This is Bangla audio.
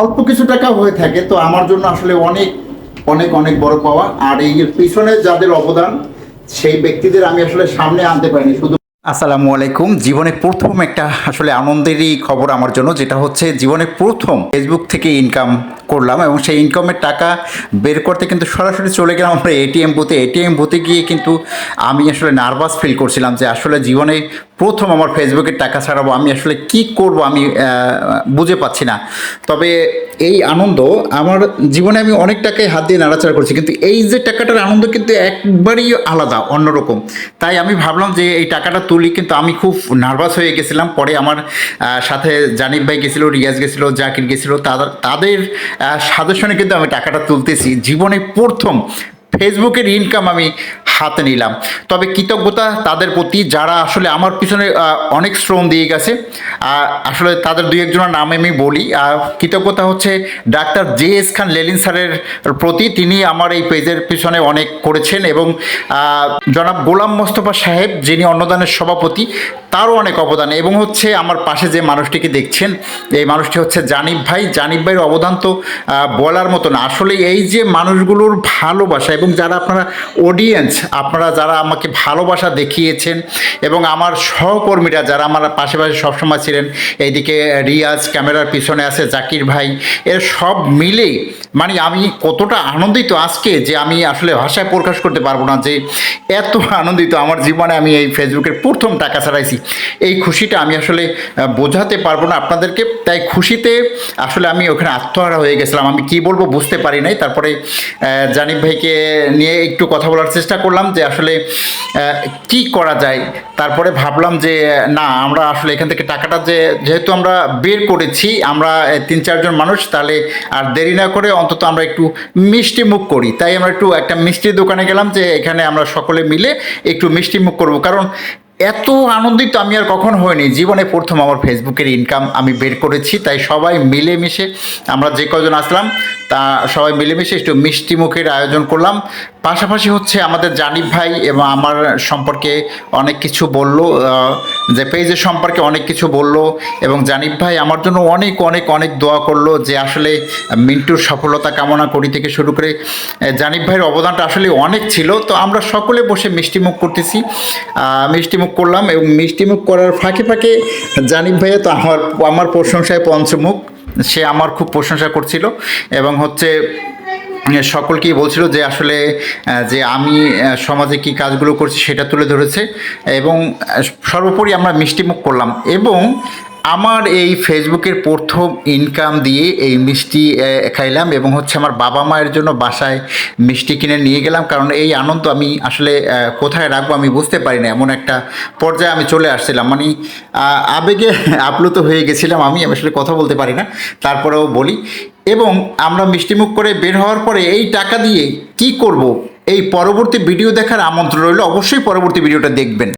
অল্প কিছু টাকা হয়ে থাকে, তো আমার জন্য আসলে অনেক অনেক অনেক বড় পাওয়া। আর এই পিছনে যাদের অবদান, সেই ব্যক্তিদের আমি আসলে সামনে আনতে পারিনি, শুধু আসসালামু আলাইকুম। জীবনে প্রথম একটা আসলে আনন্দেরই খবর আমার জন্য, যেটা হচ্ছে জীবনে প্রথম ফেসবুক থেকে ইনকাম করলাম এবং সেই ইনকামের টাকা বের করতে কিন্তু সরাসরি চলে গেলাম আমরা এটিএম বুথে এটিএম বুথে গিয়ে কিন্তু আমি আসলে নার্ভাস ফিল করছিলাম যে আসলে জীবনে প্রথম আমার ফেসবুকের টাকা ছাড়াবো, আমি আসলে কি করব আমি বুঝে পাচ্ছি না। তবে এই আনন্দ আমার জীবনে আমি অনেক টাকায় হাত দিয়ে নাড়াচাড়া করছি, কিন্তু এই যে টাকাটার আনন্দ কিন্তু একবারই আলাদা, অন্যরকম। তাই আমি ভাবলাম যে এই টাকাটা তুলি, কিন্তু আমি খুব নার্ভাস হয়ে গেছিলাম। পরে আমার সাথে জানিব ভাই গেছিল, রিয়াজ গেছিল, জাকির গেছিল, তাদের তাদের সাজেশনে কিন্তু আমি টাকাটা তুলতেছি। জীবনে প্রথম ফেসবুকের ইনকাম আমি হাতে নিলাম। তবে কৃতজ্ঞতা তাদের প্রতি যারা আসলে আমার পিছনে অনেক শ্রম দিয়ে গেছে। আসলে তাদের দুই একজনের নাম আমি বলি। আর কৃতজ্ঞতা হচ্ছে doctor J S Khan Lelin স্যারের প্রতি। তিনি আমার এই পেজের পিছনে অনেক করেছেন এবং জনাব গোলাম মোস্তফা সাহেব যিনি অন্নদানের সভাপতি তারও অনেক অবদান। এবং হচ্ছে আমার পাশে যে মানুষটিকে দেখছেন, এই মানুষটি হচ্ছে জানিব ভাই। জানিব ভাইয়ের অবদান তো বলার মতো না। আসলে এই যে মানুষগুলোর ভালোবাসা এবং যারা আপনারা অডিয়েন্স আপনারা যারা আমাকে ভালোবাসা দেখিয়েছেন এবং আমার সহকর্মীরা যারা আমার পাশে পাশে সবসময় ছিলেন, এইদিকে রিয়াজ ক্যামেরার পিছনে আছে জাকির ভাই, এর সব মিলে মানে আমি কতটা আনন্দিত আজকে যে আমি আসলে ভাষায় প্রকাশ করতে পারব না যে এত আনন্দিত আমার জীবনে আমি এই ফেসবুকের প্রথম টাকা ছাড়াইছি। এই খুশিটা আমি আসলে বোঝাতে পারব না আপনাদেরকে। তাই খুশিতে আসলে আমি ওখানে আত্মহারা হয়ে গেছিলাম। আমি কি বলব বুঝতে পারি নাই। তারপরে জানিব ভাইকে নিয়ে একটু কথা বলার চেষ্টা করলাম যে আসলে কি করা যায়। তারপরে ভাবলাম যে, না, আমরা আসলে এখান থেকে টাকাটা যে, যেহেতু আমরা বের করেছি, আমরা তিন চারজন মানুষ, তাহলে আর দেরি না করে অন্তত আমরা একটু মিষ্টি মুখ করি। তাই আমরা একটু একটা মিষ্টির দোকানে গেলাম যে, এখানে আমরা সকলে মিলে একটু মিষ্টি মুখ করব। কারণ এত আনন্দিত আমি আর কখনো হয়নি জীবনে প্রথম আমার ফেসবুকের ইনকাম আমি বের করেছি তাই সবাই মিলেমিশে আমরা যে কজন আসলাম তা সবাই মিলেমিশে একটু মিষ্টি মুখের আয়োজন করলাম। পাশাপাশি হচ্ছে আমাদের জানিব ভাই এবং আমার সম্পর্কে অনেক কিছু বলল যে পেজের সম্পর্কে অনেক কিছু বলল এবং জানিব ভাই আমার জন্য অনেক অনেক অনেক দোয়া করল যে আসলে মিন্টুর সফলতা কামনা করি থেকে শুরু করে জানিব ভাইয়ের অবদানটা আসলে অনেক ছিল। তো আমরা সকলে বসে মিষ্টি মুখ করতেছি। আহ, মুখ করলাম এবং মিষ্টি মুখ করার ফাঁকে ফাঁকে জানিব ভাইয়া, তো আমার আমার প্রশংসায় পঞ্চমুখ। সে আমার খুব প্রশংসা করছিল এবং হচ্ছে সকলকেই বলছিল যে আসলে যে আমি সমাজে কি কাজগুলো করছি সেটা তুলে ধরেছে এবং সর্বোপরি আমরা মিষ্টিমুখ করলাম এবং আমার এই ফেসবুকের প্রথম ইনকাম দিয়ে এই মিষ্টি খাইলাম এবং হচ্ছে আমার বাবা মায়ের জন্য বাসায় মিষ্টি কিনে নিয়ে গেলাম। কারণ এই আনন্দ আমি আসলে কোথায় রাখব আমি বুঝতে পারি না। এমন একটা পর্যায়ে আমি চলে আসছিলাম। মানে আবেগে আপ্লুত হয়ে গেছিলাম আমি আসলে কথা বলতে পারি না। তারপরেও বলি। এবং আমরা মিষ্টিমুখ করে বের হওয়ার পরে এই টাকা দিয়ে কি করব? এই পরবর্তী ভিডিও দেখার আমন্ত্রণ রইল। অবশ্যই পরবর্তী ভিডিওটা দেখবেন।